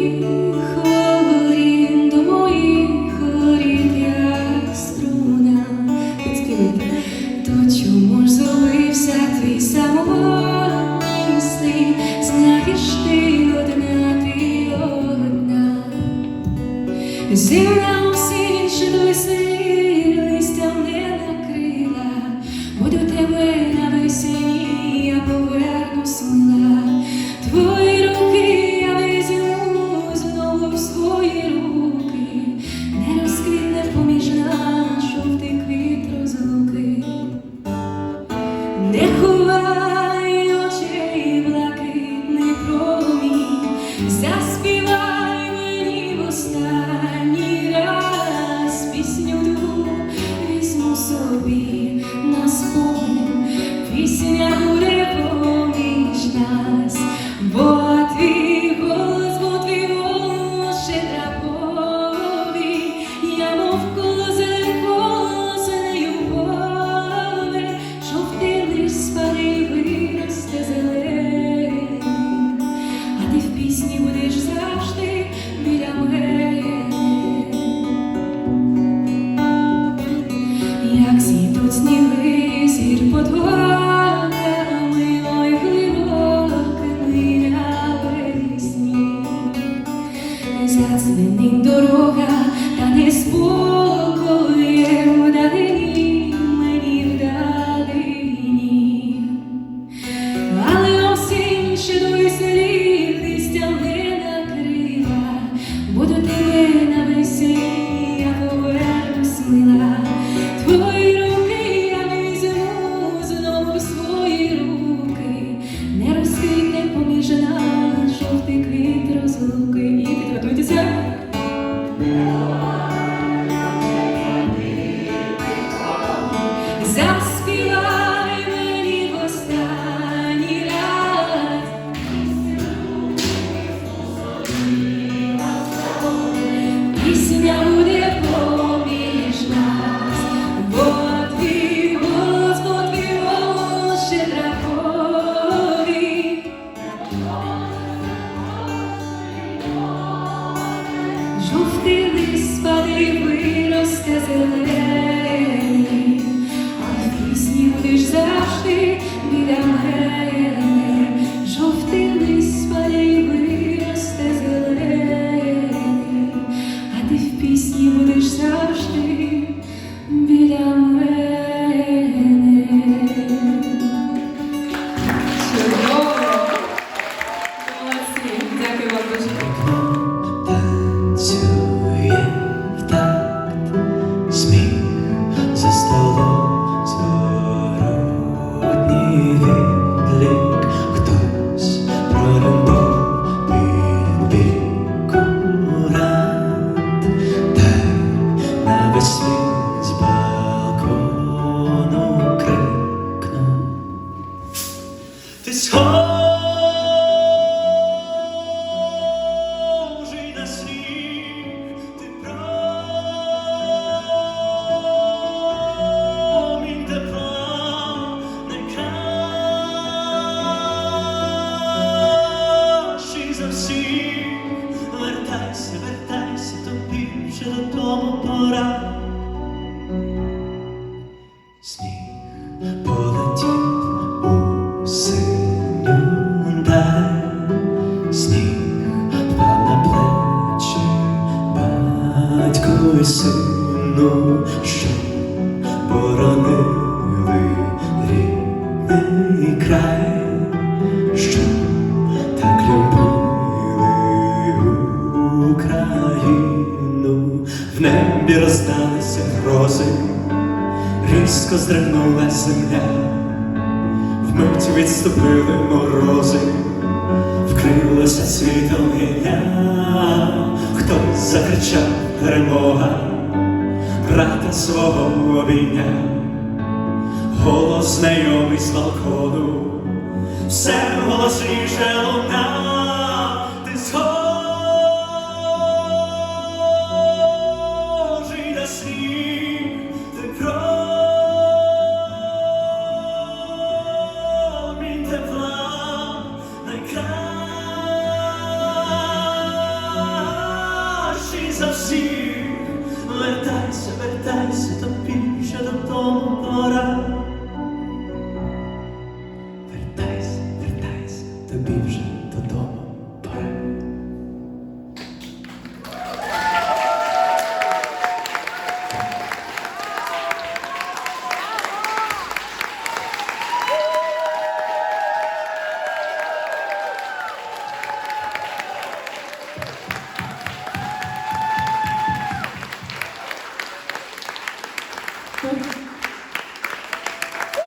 you. will be а в пісні будеш завжди біля мене, жовтий лист спалій виросте зелені, а ти в пісні будеш. Сніг полетів у синю сніг впав плечі батьку і сину, що боронили рідний край, що так любили Україну, в небі роздалися грози різко здригнула земля, вмить відступили морози, вкрилося світом гілля, хто закричав перемога, брата свого обійняв, голос знайомий з балкону, все волосніше лунав.